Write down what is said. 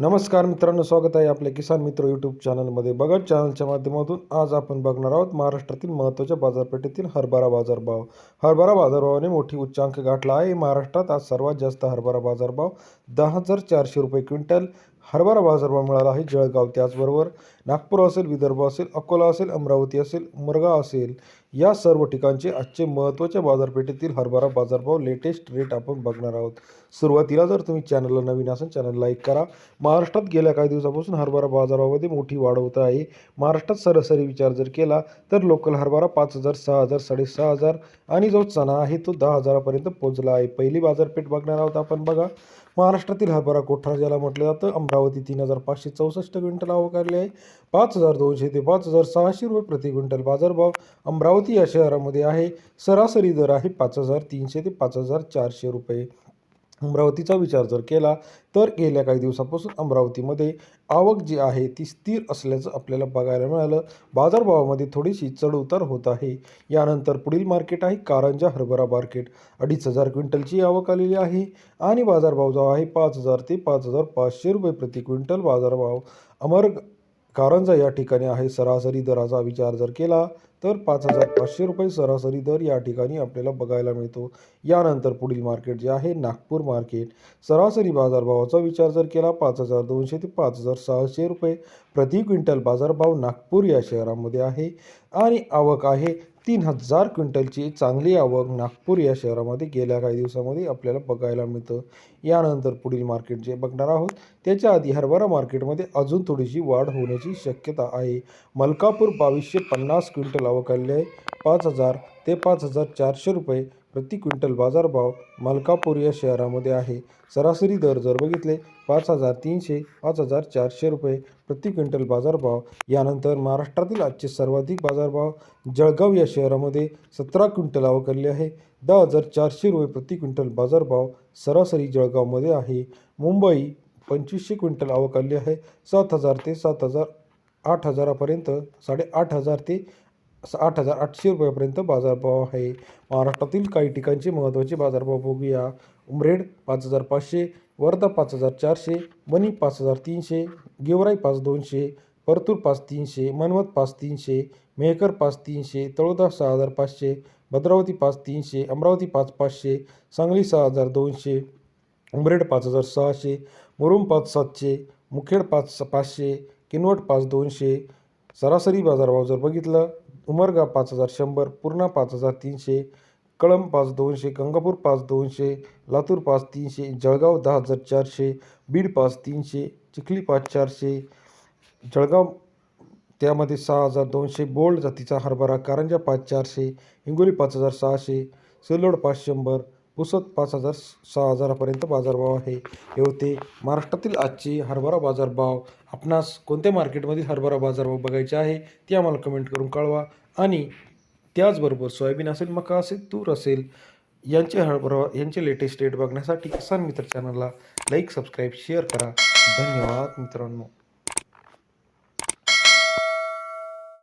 नमस्कार मित्रांनो स्वागत आहे आपल्या किसान मित्र यूट्यूब चॅनलमध्ये बघा चॅनलच्या माध्यमातून आज आपण बघणार आहोत महाराष्ट्रातील महत्त्वाच्या बाजारपेठेतील हरभरा बाजारभाव. हरभरा बाजारभावाने मोठी उच्चांक गाठला आहे. महाराष्ट्रात आज सर्वात जास्त हरभरा बाजारभाव दहा हजार चारशे रुपये क्विंटल हरभरा बाजारभाव मिळाला आहे. जळगाव त्याचबरोबर नागपूर असेल विदर्भ असेल अकोला असेल अमरावती असेल मुरगा असेल या सर्व ठिकाणचे आजचे महत्त्वाच्या बाजारपेठेतील हरभरा बाजारभाव लेटेस्ट रेट आपण बघणार आहोत. सुरुवातीला जर तुम्ही चॅनलला नवीन असेल चॅनल लाईक करा. महाराष्ट्रात गेल्या काही दिवसापासून हरभरा बाजारामध्ये मोठी वाढ होत आहे. महाराष्ट्रात सरासरी विचार जर केला तर लोकल हरभरा पाच हजार सहा हजार साडेसहा हजार आणि जो चणा आहे तो दहा हजारापर्यंत पोहोचला आहे. पहिली बाजारपेठ बघणार आहोत आपण बघा. महाराष्ट्रातील हरभरा कोठार ज्याला म्हटलं जातं अमरावती तीन हजार पाचशे चौसष्ट क्विंटल आवक आली आहे. पाच हजार दोनशे ते पाच हजार सहाशे रुपये प्रति क्विंटल बाजारभाव अमरावती या शहरामध्ये आहे. सरासरी दर आहे पाच हजार तीनशे ते पाच हजार चारशे रुपये. अमरावतीचा विचार जर केला तर गेल्या काही दिवसापासून अमरावतीमध्ये आवक जी आहे ती स्थिर असल्याचं आपल्याला बघायला मिळालं. बाजारभावामध्ये थोडीशी चढउतार होत आहे. यानंतर पुढील मार्केट आहे कारंजा हरभरा मार्केट. अडीच हजार क्विंटलची आवक आलेली आहे आणि बाजारभाव जो आहे पाच हजार ते पाच हजार पाचशे रुपये प्रति क्विंटल बाजारभाव. अमर कारंजा या ठिकाणी आहे. सरासरी दराचा विचार जर केला तर पाच हजार पाचशे रुपये सरासरी दर या ठिकाणी आपल्याला बघायला मिळतो. यानंतर पुढील मार्केट जे आहे नागपूर मार्केट. सरासरी बाजारभावाचा विचार जर केला पाच हजार दोनशे ते पाच हजार सहाशे रुपये प्रति क्विंटल बाजारभाव नागपूर या शहरामध्ये आहे. आणि आवक आहे तीन हजार क्विंटलची चांगली आवक नागपूर या शहरामध्ये गेल्या काही दिवसामध्ये आपल्याला बघायला मिळतं. यानंतर पुढील मार्केट जे बघणार आहोत त्याच्या आधी हरभरा मार्केटमध्ये अजून थोडीशी वाढ होण्याची शक्यता आहे. मलकापूर बावीसशे पन्नास क्विंटल आवक आलेली आहे. पाच हजार ते पाच हजार चारशे रुपये प्रति क्विंटल बाजारभाव मलकापूर या शहरामध्ये आहे. सरासरी दर जर बघितले पाच हजार तीनशे पाच हजार चारशे रुपये प्रति क्विंटल बाजारभाव. यानंतर महाराष्ट्रातील आजचे सर्वाधिक बाजारभाव जळगाव या शहरामध्ये सतरा क्विंटल आवकले आहे. दहा हजार चारशे रुपये प्रति क्विंटल बाजारभाव सरासरी जळगावमध्ये आहे. मुंबई पंचवीसशे क्विंटल आवकली आहे. सात हजार ते सात हजार आठ हजारापर्यंत साडेआठ हजार ते आठ हजार आठशे रुपयापर्यंत बाजारभाव आहे. महाराष्ट्रातील काही ठिकाणचे महत्त्वाचे बाजारभाव बघूया. उमरेड पाच हजार पाचशे वर्धा पाच हजार चारशे बनी पाच हजार तीनशे गेवराई पाच दोनशे परतूर पाच तीनशे मनवत पाच तीनशे मेहकर पाच तीनशे तळोदा सहा हजार पाचशे भद्रावती पाच तीनशे अमरावती पाच पाचशे सांगली सहा हजार दोनशे उमरेड पाच हजार सहाशे मुरुम पाच सातशे मुखेड पाच पाचशे किनवट पाच दोनशे. सरासरी बाजारभाव जर बघितलं उमरगा पाच हजार शंभर पूर्णा पाच हजार तीनशे कळंब पाच दोनशे गंगापूर पाच दोनशे लातूर पाच तीनशे जळगाव दहा हजार चारशे बीड पाच तीनशे चिखली पाच चारशे जळगाव त्यामध्ये सहा हजार दोनशे बोल्ड जातीचा हरभरा कारंजा पाच चारशे हिंगोली पाच हजार सहाशे सिल्लोड पाच शंभर पुसद पाच हजार सहा हजारापर्यंत बाजारभाव आहे. हे होते महाराष्ट्रातील आजचे हरभरा बाजारभाव. आपणास कोणत्या मार्केटमधील हरभरा बाजारभाव बघायचे आहे ते आम्हाला कमेंट करून कळवा. आणि त्याचबरोबर सोयाबीन असेल मका असेल तूर असेल यांचे हरभरा यांचे लेटेस्ट रेट बघण्यासाठी किसान मित्र चॅनलला लाईक सबस्क्राईब शेअर करा. धन्यवाद मित्रांनो.